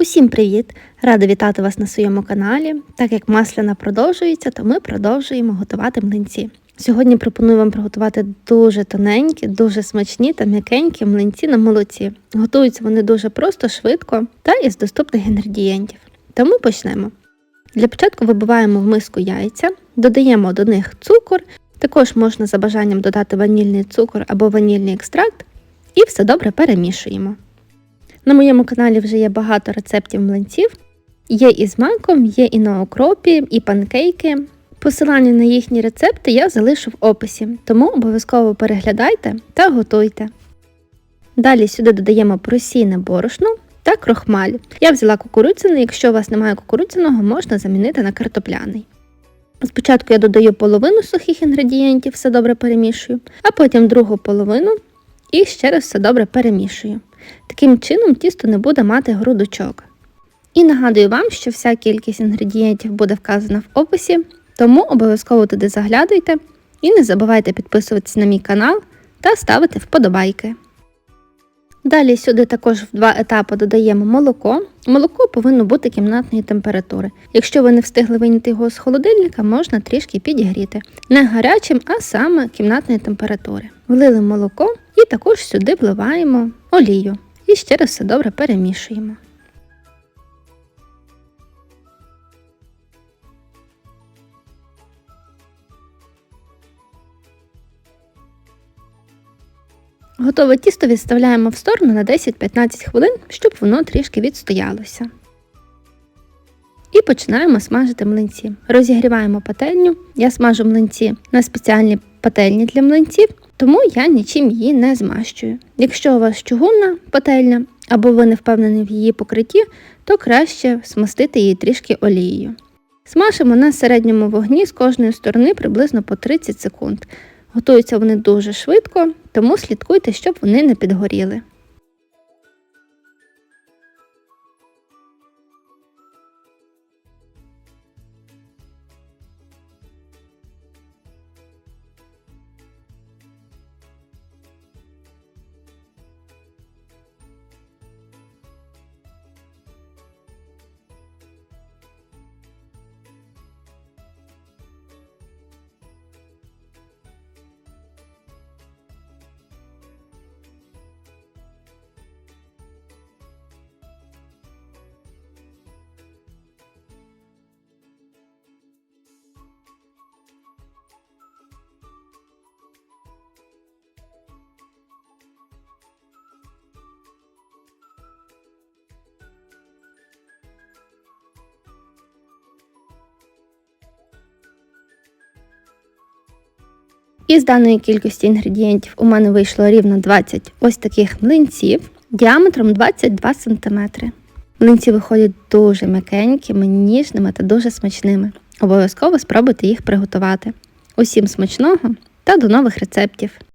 Усім привіт! Рада вітати вас на своєму каналі. Так як масляна продовжується, то ми продовжуємо готувати млинці. Сьогодні пропоную вам приготувати дуже тоненькі, дуже смачні та м'якенькі млинці на молоці. Готуються вони дуже просто, швидко та із доступних інгредієнтів. Тому почнемо. Для початку вибиваємо в миску яйця, додаємо до них цукор, також можна за бажанням додати ванільний цукор або ванільний екстракт, і все добре перемішуємо. На моєму каналі вже є багато рецептів млинців. Є і з маком, є і на окропі, і панкейки. Посилання на їхні рецепти я залишу в описі, тому обов'язково переглядайте та готуйте. Далі сюди додаємо просійне борошно та крохмаль. Я взяла кукурудзяний, якщо у вас немає кукурудзяного, можна замінити на картопляний. Спочатку я додаю половину сухих інгредієнтів, все добре перемішую, а потім другу половину і ще раз все добре перемішую. Таким чином тісто не буде мати грудочок. І нагадую вам, що вся кількість інгредієнтів буде вказана в описі, тому обов'язково туди заглядуйте і не забувайте підписуватись на мій канал та ставити вподобайки. Далі сюди також в два етапи додаємо молоко. Молоко повинно бути кімнатної температури. Якщо ви не встигли вийняти його з холодильника, можна трішки підігріти. Не гарячим, а саме кімнатної температури. Влили молоко також сюди вливаємо олію. І ще раз все добре перемішуємо. Готове тісто відставляємо в сторону на 10-15 хвилин, щоб воно трішки відстоялося. І починаємо смажити млинці. Розігріваємо пательню. Я смажу млинці на спеціальній пательні для млинців, тому я нічим її не змащую. Якщо у вас чугунна пательня або ви не впевнені в її покритті, то краще смастити її трішки олією. Смажимо на середньому вогні з кожної сторони приблизно по 30 секунд. Готуються вони дуже швидко, тому слідкуйте, щоб вони не підгоріли. Із даної кількості інгредієнтів у мене вийшло рівно 20 ось таких млинців діаметром 22 см. Млинці виходять дуже м'якенькими, ніжними та дуже смачними. Обов'язково спробуйте їх приготувати. Усім смачного та до нових рецептів!